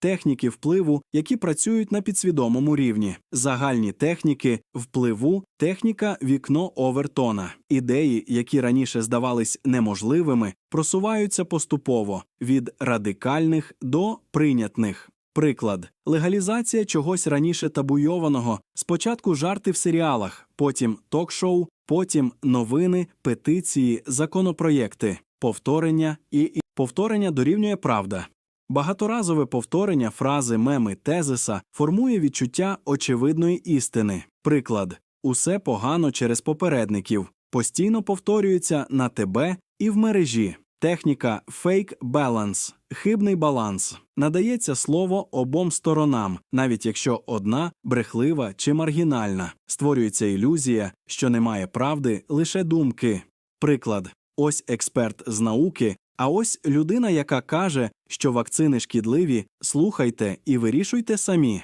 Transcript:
техніки впливу, які працюють на підсвідомому рівні, загальні техніки впливу, техніка вікно Овертона. Ідеї, які раніше здавались неможливими, просуваються поступово від радикальних до прийнятних. Приклад легалізація чогось раніше табуйованого, спочатку жарти в серіалах, потім ток-шоу, потім новини, петиції, законопроєкти, повторення і, повторення дорівнює правда. Багаторазове повторення фрази меми тезиса формує відчуття очевидної істини. Приклад усе погано через попередників, постійно повторюється на тебе і в мережі. Техніка fake balance – хибний баланс. Надається слово обом сторонам, навіть якщо одна брехлива чи маргінальна. Створюється ілюзія, що немає правди, лише думки. Приклад: ось експерт з науки, а ось людина, яка каже, що вакцини шкідливі, слухайте і вирішуйте самі.